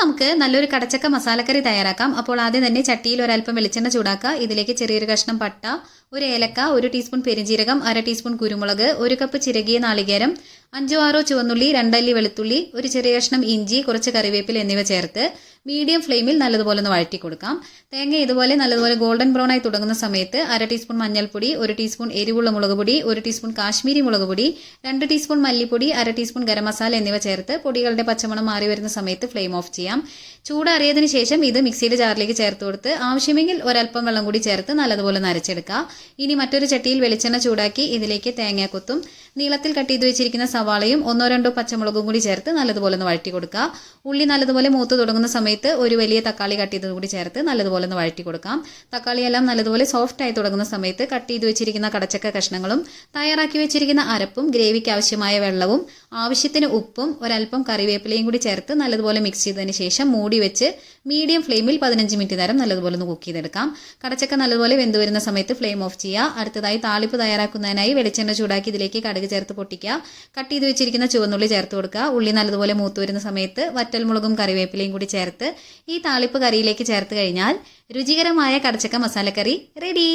നമുക്ക് നല്ലൊരു കടച്ചക്ക മസാലക്കറി തയ്യാറാക്കാം. അപ്പോൾ ആദ്യം തന്നെ ചട്ടിയിൽ ഒരല്പം വെളിച്ചെണ്ണ ചൂടാക്കുക. ഇതിലേക്ക് ചെറിയൊരു കഷ്ണം പട്ട ഒരു ഏലക്ക ഒരു ടീസ്പൂൺ പെരിഞ്ജീരകം അര ടീസ്പൂൺ കുരുമുളക് ഒരു കപ്പ് ചിരകിയ നാളികേരം അഞ്ചോ ആറോ ചുവന്നുള്ളി രണ്ടല്ലി വെളുത്തുള്ളി ഒരു ചെറിയ കഷ്ണം ഇഞ്ചി കുറച്ച് കറിവേപ്പില എന്നിവ ചേർത്ത് മീഡിയം ഫ്ലെയിമിൽ നല്ലതുപോലെ ഒന്ന് വഴറ്റി കൊടുക്കാം തേങ്ങ ഇതുപോലെ നല്ലതുപോലെ ഗോൾഡൻ ബ്രൗൺ ആയി തുടങ്ങുന്ന സമയത്ത് അര ടീസ്പൂൺ മഞ്ഞൾപ്പൊടി ഒരു ടീസ്പൂൺ എരിവുള്ള മുളക് പൊടി ഒരു ടീസ്പൂൺ കാശ്മീരി മുളക് പൊടി രണ്ട് ടീസ്പൂൺ മല്ലിപ്പൊടി അര ടീസ്പൂൺ ഗരം മസാല എന്നിവ ചേർത്ത് പൊടികളുടെ പച്ചമണം മാറി വരുന്ന സമയത്ത് ഫ്ലെയിം ഓഫ് ചെയ്യാം. ചൂടാറിയതിനു ശേഷം ഇത് മിക്സിയുടെ ജാറിലേക്ക് ചേർത്ത് കൊടുത്ത് ആവശ്യമെങ്കിൽ ഒരല്പം വെള്ളം കൂടി ചേർത്ത് നല്ലതുപോലെ നരച്ചെടുക്കുക ഇനി മറ്റൊരു ചട്ടിയിൽ വെളിച്ചെണ്ണ ചൂടാക്കി ഇതിലേക്ക് തേങ്ങാക്കൊത്തും നീളത്തിൽ കട്ട് ചെയ്ത് വെച്ചിരിക്കുന്ന സവാളയും ഒന്നോ രണ്ടോ പച്ചമുളകും കൂടി ചേർത്ത് നല്ലതുപോലെ ഒന്ന് വഴറ്റി കൊടുക്കുക ഉള്ളി നല്ലതുപോലെ മൂത്ത് തുടങ്ങുന്ന സമയത്ത് ഒരു വലിയ തക്കാളി കട്ട് ചെയ്തത് കൂടി ചേർത്ത് നല്ലതുപോലെ ഒന്ന് വഴറ്റി കൊടുക്കാം. തക്കാളി എല്ലാം നല്ലതുപോലെ സോഫ്റ്റ് ആയി തുടങ്ങുന്ന സമയത്ത് കട്ട് ചെയ്ത് വെച്ചിരിക്കുന്ന കടച്ചക്ക കഷ്ണങ്ങളും തയ്യാറാക്കി വെച്ചിരിക്കുന്ന അരപ്പും ഗ്രേവിക്ക് ആവശ്യമായ വെള്ളവും ആവശ്യത്തിന് ഉപ്പും ഒരല്പം കറിവേപ്പിലയും കൂടി ചേർത്ത് നല്ലതുപോലെ മിക്സ് ചെയ്തതിന് ശേഷം മൂടി വെച്ച് മീഡിയം ഫ്ലെയിമിൽ പതിനഞ്ച് മിനിറ്റ് നേരം നല്ലതുപോലെ ഒന്ന് കുക്ക് ചെയ്തെടുക്കാം. കടച്ചക്ക നല്ലതുപോലെ വെന്ത് വരുന്ന സമയത്ത് ഫ്ലെയിം ഓഫ് ചെയ്യുക. അടുത്തതായി താളിപ്പ് തയ്യാറാക്കുന്നതിനായി വെളിച്ചെണ്ണ ചൂടാക്കി ഇതിലേക്ക് കടുക് ചേർത്ത് പൊട്ടിക്കുക. കട്ട് ചെയ്ത് വെച്ചിരിക്കുന്ന ചുവന്നുള്ളി ചേർത്ത് കൊടുക്കുക. ഉള്ളി നല്ലതുപോലെ മൂത്ത് വരുന്ന സമയത്ത് വറ്റൽമുളകും കറിവേപ്പിലയും കൂടി ചേർത്ത് ഈ താളിപ്പ് കറിയിലേക്ക് ചേർത്ത് കഴിഞ്ഞാൽ രുചികരമായ കടച്ചക്ക മസാലക്കറി റെഡി